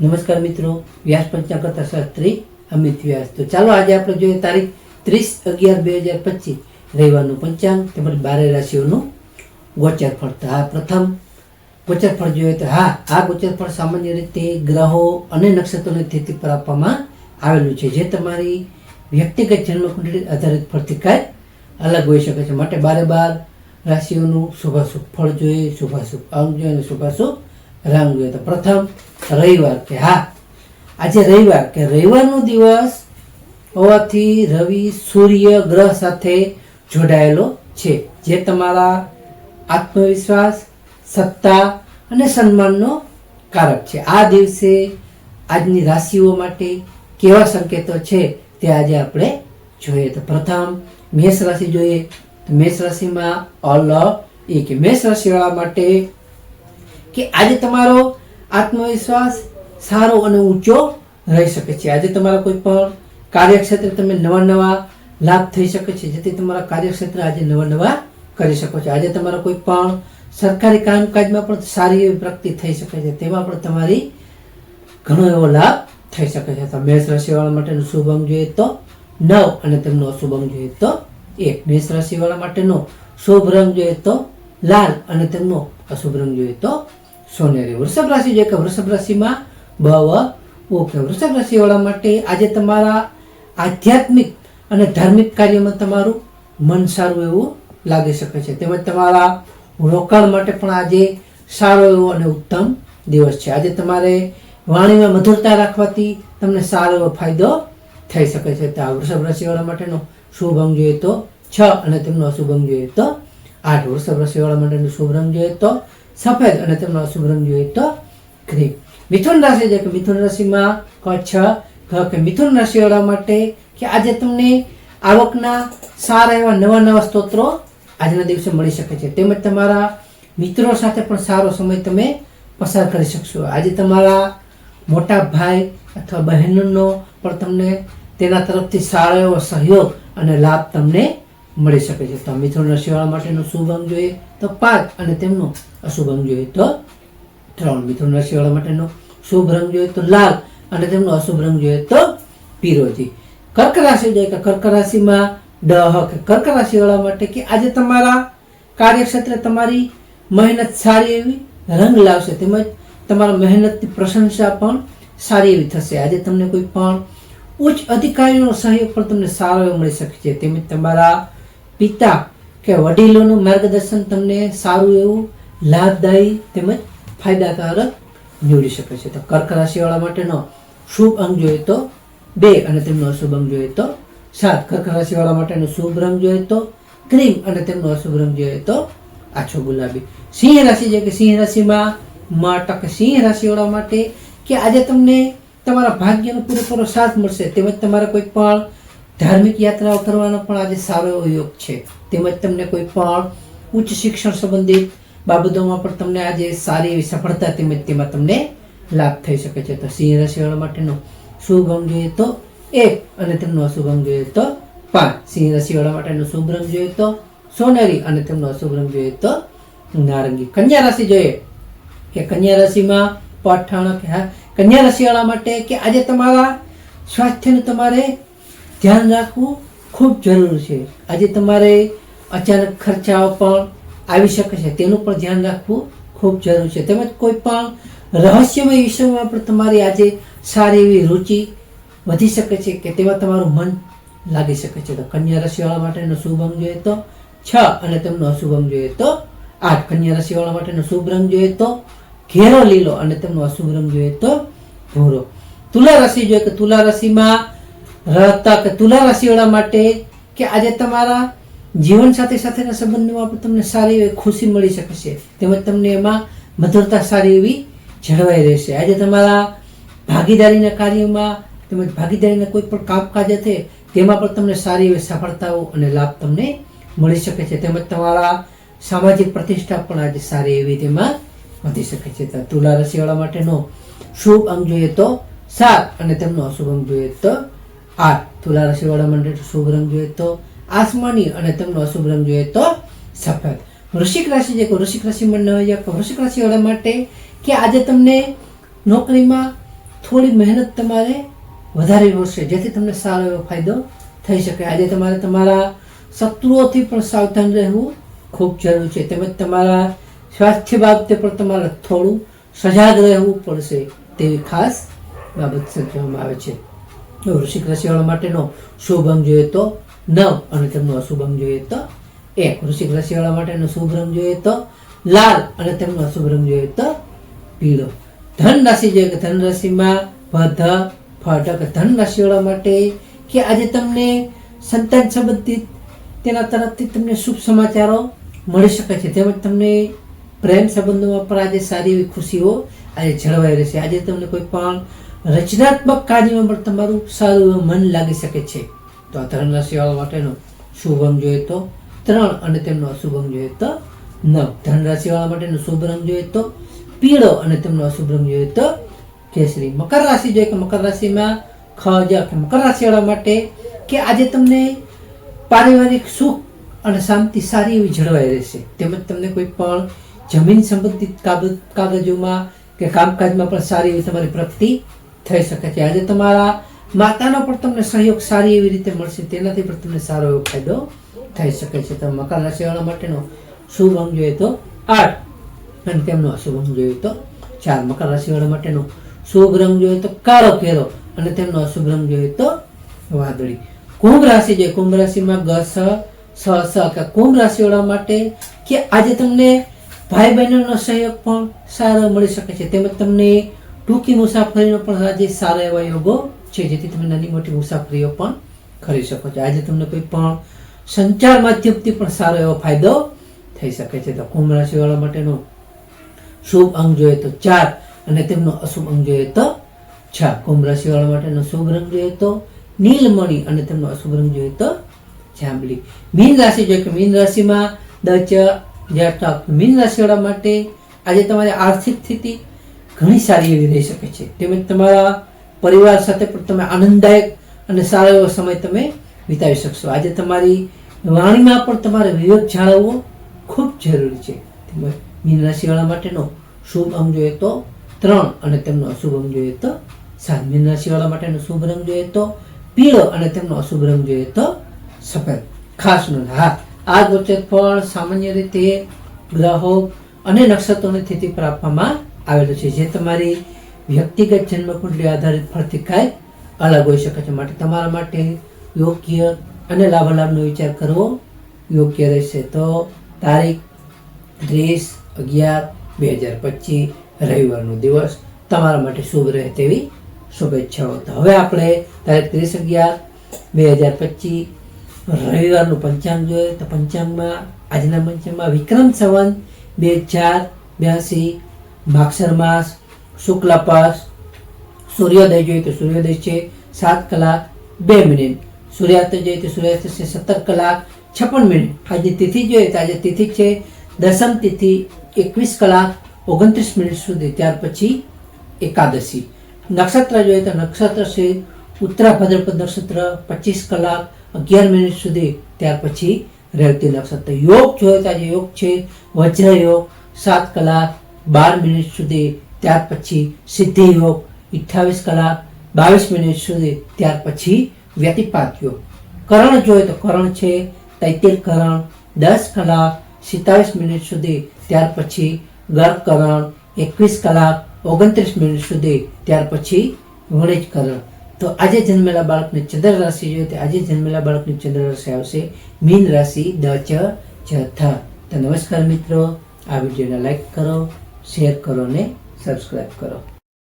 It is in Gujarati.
નમસ્કાર મિત્રો, વ્યાસ પંચાંગ શાસ્ત્રી, અમિત વ્યાસ. તો ચાલો આજે આપણે જોઈએ તારીખ ત્રીસ અગિયાર બે હજાર પચીસ, રવિવારનું પંચાંગ તેમજ બારે રાશિઓનું ગોચર ફળ તો આ પ્રથમ ગોચર ફળ જોઈએ તો હા, આ ગોચર ફળ સામાન્ય રીતે ગ્રહો અને નક્ષત્રોની સ્થિતિ પર આપવામાં આવેલું છે. જે તમારી વ્યક્તિગત જન્મકુંડળી આધારિત ફળથી અલગ હોઈ શકે છે. માટે બારે બાર રાશિઓનું શુભાશુભ ફળ જોઈએ, શુભાશુભ અંગ જોઈએ અને શુભાશુભ રંગ જોઈએ. તો પ્રથમ રવિવાર કે હા, આજે રવિવાર કે રવિવારનો દિવસ હોવાથી રવિ, સૂર્ય, ગ્રહ સાથે જોડાયેલો છે, જે તમારા આત્મવિશ્વાસ, સત્તા અને સન્માનનો કારક છે. આ દિવસે આજની રાશિઓ માટે કેવા સંકેતો છે તે આજે આપણે જોઈએ. તો પ્રથમ, મેષ રાશિ જોઈએ. તો મેષ રાશિમાં અલ એ કે મેષ રાશિવાળા માટે કે આજે તમારો આત્મવિશ્વાસ સારો અને ઊંચો રહી શકે છે. આજે તમારા કોઈ પણ કાર્યક્ષેત્રે તમે નવા નવા લાભ થઈ શકે છે. જેથી તમારા કાર્યક્ષેત્ર આજે નવા નવા કરી શકો છો. આજે તમારા કોઈ પણ સરકારી કામકાજમાં પણ સારી એવી પ્રગતિ થઈ શકે છે. તેમાં પણ તમારી ઘણો એવો લાભ થઈ શકે છે. તો મેષ રાશિવાળા માટેનો શુભ અંગ જોઈએ તો નવ અને તેમનો અશુભ અંગ જોઈએ તો એક. મેષ રાશિવાળા માટેનો શુભ રંગ જોઈએ તો લાલ અને તેમનો અશુભ રંગ જોઈએ તો સોનેરી વૃષભ રાશિ જોઈએ કે વૃષભ રાશિમાં બ વ ઓકે વૃષભ રાશિવાળા માટે આજે તમારા આધ્યાત્મિક અને ધાર્મિક કાર્યમાં તમારું મન સારું એવું લાગી શકે છે. તેમજ તમારા રોકાણ માટે પણ આજે સારો એવો અને ઉત્તમ દિવસ છે. આજે તમારે વાણીમાં મધુરતા રાખવાથી તમને સારો એવો ફાયદો થઈ શકે છે. તો આ વૃષભ રાશિવાળા માટેનો શુભ અંગ જોઈએ તો છ અને તેમનો અશુભ અંગ જોઈએ તો આઠ. વૃષભ રાશિવાળા માટેનો શુભ રંગ જોઈએ તો સફેદ અને તેમનો અશુભ રંગ જોઈએ તો ગ્રીન મિથુન રાશિ છે કે મિથુન રાશિમાં કચ્છ કે મિથુન રાશિવાળા માટે કે આજે તમને આવકના સારા એવા નવા નવા સ્તોત્રો આજના દિવસે મળી શકે છે તેમજ તમારા મિત્રો સાથે પણ સારો સમય તમે પસાર કરી શકશો આજે તમારા મોટા ભાઈ અથવા બહેનનો પણ તમને તેના તરફથી સારો એવો સહયોગ અને લાભ તમને મળી શકે છે. તો મિથુન રાશિવાળા માટેનો શુભ અંગ જોઈએ તો પાંચ અને તેમનો અશુભ અંગ જોઈએ તો ત્રણ. મિથુન રાશિવાળા માટેનો શુભ રંગ જોઈએ તો લાલ અને તેમનો અશુભ રંગ જોઈએ તો પીરોજી. કર્ક રાશિ જોઈએ કે કર્ક રાશિમાં ડહ કે કર્ક રાશિવાળા માટે કે આજે તમારા કાર્યક્ષેત્રે તમારી મહેનત સારી એવી રંગ લાવશે તેમજ તમારા મહેનતની પ્રશંસા પણ સારી એવી થશે. આજે તમને કોઈ પણ ઉચ્ચ અધિકારીનો સહયોગ પણ તમને સારો એવો મળી શકે છે. તેમજ તમારા પિતા કે વડીલોનું માર્ગદર્શન તમને સારું એવું, લાભદાયી તેમજ ફાયદાકારક નીવડી શકે છે. તો કર્ક રાશિવાળા માટેનો શુભ અંગ જોઈએ તો બે અને તેમનો અશુભ અંગ જોઈએ તો સાત. કર્ક રાશિવાળા માટેનો શુભ રંગ જોઈએ તો ક્રીમ અને તેમનો અશુભ રંગ જોઈએ તો આછો ગુલાબી. સિંહ રાશિ છે કે સિંહ રાશિમાં માટક સિંહ રાશિવાળા માટે કે આજે તમને તમારા ભાગ્યનો પૂરેપૂરો સાથ મળશે તેમજ તમારા કોઈ પણ ધાર્મિક યાત્રાઓ કરવાનો પણ આજે સારો એવો યોગ છે. તેમજ તમને કોઈ પણ ઉચ્ચ શિક્ષણ સંબંધિત બાબતોમાં પણ તમને આજે સારી એવી સફળતા તેમજ તેમાં તમને લાભ થઈ શકે છે. તો સિંહ રાશિવાળા માટેનો શુભ અંગ જોઈએ તો એક અને તેમનો અશુભ અંગ જોઈએ તો પાંચ. સિંહ રાશિવાળા માટેનો શુભ રંગ જોઈએ તો સોનેરી અને તેમનો અશુભ રંગ જોઈએ તો નારંગી. કન્યા રાશિ જોઈએ. કે કન્યા રાશિમાં પઠાણ કે હા, કન્યા રાશિવાળા માટે કે આજે તમારા સ્વાસ્થ્યનું તમારે ધ્યાન રાખવું ખૂબ જરૂરી છે. આજે તમારે અચાનક ખર્ચાઓ પણ આવી શકે છે. તેનું પણ ધ્યાન રાખવું ખૂબ જરૂરી છે. તેમજ કોઈ પણ રહસ્યમય વિષયોમાં પણ તમારી આજે સારી એવી રુચિ વધી શકે છે કે તેમાં તમારું મન લાગી શકે છે. તો કન્યા રસીવાળા માટેનો શુભ અંગ જોઈએ તો છ અને તેમનો અશુભ અંગ જોઈએ તો આઠ. કન્યા રસીવાળા માટેનો શુભ રંગ જોઈએ તો ઘેરો લીલો અને તેમનો અશુભ રંગ જોઈએ તો ભૂરો. તુલા રસી જોઈએ કે તુલા રાશિમાં રહેતા કે તુલા રાશિવાળા માટે કે આજે તમારા જીવન સાથે સાથેના સંબંધમાં પણ તમને સારી એવી ખુશી મળી શકે છે તેમજ તમને એમાં મધુરતા સારી એવી જળવાઈ રહેશે. આજે તમારા ભાગીદારીના કાર્યમાં તેમજ ભાગીદારીના કોઈ પણ કામકાજ હશે, તેમાં પણ તમને સારી એવી સફળતાઓ અને લાભ તમને મળી શકે છે. તેમજ તમારા સામાજિક પ્રતિષ્ઠા પણ આજે સારી એવી તેમાં વધી શકે છે. તુલા રસીવાળા માટેનો શુભ અંગ જોઈએ તો સાત અને તેમનો અશુભ અંગ જોઈએ તો આઠ તુલા રાશિવાળા માટે શુભ રંગ જોઈએ તો આસમાની અને તેમનો અશુભ રંગ જોઈએ તો સફેદ. વૃશ્ચિક રાશિ જે વૃશ્ચિક રાશિ મંડળ વૃશ્ચિક રાશિવાળા માટે કે આજે તમને નોકરીમાં થોડી મહેનત તમારે વધારે પડશે, જેથી તમને સારો એવો ફાયદો થઈ શકે. આજે તમારે તમારા શત્રુઓથી પણ સાવધાન રહેવું ખૂબ જરૂરી છે. તેમજ તમારા સ્વાસ્થ્ય બાબતે પણ તમારે થોડું સજાગ રહેવું પડશે તેવી ખાસ બાબત સૂચવવામાં આવે છે. વૃશ્ચિક રાશિવાળા માટેનો શુભ અંગ જોઈએ તો નવ અને તેમનો અશુભ અંગ જોઈએ તો એક. વૃશ્ચિક રાશિવાળા માટેનો શુભ રંગ જોઈએ તો લાલ અને તેમનો અશુભ રંગ જોઈએ તો પીળો. ધન રાશિ જોઈએ કે ધન રાશિમાં ભધ ફટક ધન રાશિવાળા માટે કે આજે તમને સંતાન સંબંધિત તેના તરફથી તમને શુભ સમાચારો મળી શકે છે. તેમજ તમને પ્રેમ સંબંધોમાં પણ આજે સારી એવી ખુશીઓ આજે જળવાઈ રહેશે. આજે તમને કોઈ પણ રચનાત્મક કાર્યમાં પણ તમારું સારું મન લાગી શકે છે. તો આ ધન રાશિવાળા માટેનો શુભ અંગ જોઈએ તો ત્રણ અને તેમનો અશુભ અંગ જોઈએ તો નવ. ધન રાશિવાળા માટેનો શુભ રંગ જોઈએ તો પીળો અને તેમનો અશુભ રંગ જોઈએ તો કેસરી. મકર રાશિ જોઈએ કે મકર રાશિમાં ખજ કે મકર રાશિવાળા માટે કે આજે તમને પારિવારિક સુખ અને શાંતિ સારી એવી જળવાઈ રહેશે. તેમજ તમને કોઈ પણ જમીન સંબંધિત કાગળોમાં કે કામકાજમાં પણ સારી એવી તમારી પ્રગતિ થઈ શકે છે. આજે તમારા માતાનો પણ તમને સહયોગ સારી એવી રીતે મળશે, તેનાથી પણ તમને સારો એવો ફાયદો થઈ શકે છે. તો મકર રાશિવાળા માટેનો શુભ અંગ જોઈએ તો આઠ અને તેમનો અશુભ અંગ જોઈએ તો ચાર. મકર રાશિવાળા માટેનો શુભ રંગ જોઈએ તો કાળો કેરો અને તેમનો અશુભ રંગ જોઈએ તો વાદળી. કુંભ રાશિ જોઈએ કુંભ રાશિમાં ગ, સ સ સ કે કુંભ રાશિવાળા માટે કે આજે તમને ભાઈ બહેનોનો સહયોગ પણ સારો મળી શકે છે. તેમજ તમને ટૂંકી મુસાફરીનો પણ આજે સારા એવા યોગો છે, જેથી તમે નાની મોટી મુસાફરીઓ પણ કરી શકો છો. આજે તમને કોઈ પણ સંચાર માધ્યમથી પણ સારો એવો ફાયદો થઈ શકે છે. તો કુંભ રાશિવાળા માટેનો શુભ અંગ જોઈએ તો ચાર અને તેમનો અશુભ અંગ જોઈએ તો છ. કુંભ રાશિવાળા માટેનો શુભ રંગ જોઈએ તો નીલમણી અને તેમનો અશુભ રંગ જોઈએ તો જાંબલી. મીન રાશિ જોઈએ કે મીન રાશિમાં દચ જ્યાં મીન રાશિવાળા માટે આજે તમારી આર્થિક સ્થિતિ ઘણી સારી એવી રહી શકે છે. તેમજ તમારા પરિવાર સાથે પણ તમે આનંદદાયક અને સારો એવો સમય તમે વિતાવી શકશો. આજે તમારી વાણીમાં પણ તમારે વિવેક જાળવવો ખૂબ જરૂરી છે. તેમજ મીન રાશિવાળા માટેનો શુભ અંગ જોઈએ તો ત્રણ અને તેમનો અશુભ અંગ જોઈએ તો સાત. મીન રાશિવાળા માટેનો શુભ રંગ જોઈએ તો પીળો અને તેમનો અશુભ રંગ જોઈએ તો સફેદ. ખાસ નોંધ. હા, આ ગોચર ફળ સામાન્ય રીતે ગ્રહો અને નક્ષત્રોની સ્થિતિ પર આપવામાં આવેલું છે. જે તમારી વ્યક્તિગત જન્મકુંડલી આધારિત ફળથી કાંઈ અલગ હોઈ શકે છે. માટે તમારા માટે યોગ્ય અને લાભાલાભનો વિચાર કરવો યોગ્ય રહેશે. તો તારીખ ત્રીસ અગિયાર, બે હજાર પચીસ, રવિવારનો દિવસ તમારા માટે શુભ રહે તેવી શુભેચ્છાઓ. તો હવે આપણે તારીખ ત્રીસ અગિયાર, બે હજાર પચીસ, રવિવારનું પંચાંગ જોઈએ. તો પંચાંગમાં, આજના પંચાંગમાં વિક્રમ સંવંત, બે હજાર બ્યાસી માક્ષર માસ, શુક્લ પાસ સૂર્યોદય જોઈએ તો સૂર્યોદય છે, સાત કલાક, બે મિનિટ. સૂર્યાસ્ત જોઈએ તો સૂર્યાસ્ત છે, સત્તર કલાક, છપ્પન મિનિટ. આજની તિથિ જોઈએ તો આજે તિથિ છે, દસમ તિથિ, એકવીસ કલાક, ઓગણત્રીસ મિનિટ સુધી. ત્યાર પછી એકાદશી. નક્ષત્ર જોઈએ તો નક્ષત્ર છે, ઉત્તરા ભદ્રપદ નક્ષત્ર, પચીસ કલાક, અગિયાર મિનિટ સુધી. ત્યાર પછી રેવતી નક્ષત્ર. યોગ જોઈએ તો આજે યોગ છે વજ્ર યોગ સાત કલાક બાર મિનિટ સુધી, ત્યાર પછી સિદ્ધિ યોગ, અઠ્ઠાવીસ કલાક, બાવીસ મિનિટ સુધી, ત્યાર પછી વ્યતિપાત યોગ. કરણ જોઈએ તો કરણ છે તૈતિર કરણ, દસ કલાક સિત્તાવીસ મિનિટ સુધી, ત્યાર પછી ગર્ભ કરણ, એકવીસ કલાક, ઓગણત્રીસ મિનિટ સુધી, ત્યાર પછી વણિજ કરણ. તો આજે જન્મેલા બાળકની ચંદ્ર રાશિ જોઈએ તો આજે જન્મેલા બાળકની ચંદ્ર રાશિ આવશે. મીન રાશિ દ, ચ થ. નમસ્કાર મિત્રો, આ વિડીયોને લાઈક કરો શેર કરો ને સબસ્ક્રાઈબ કરો.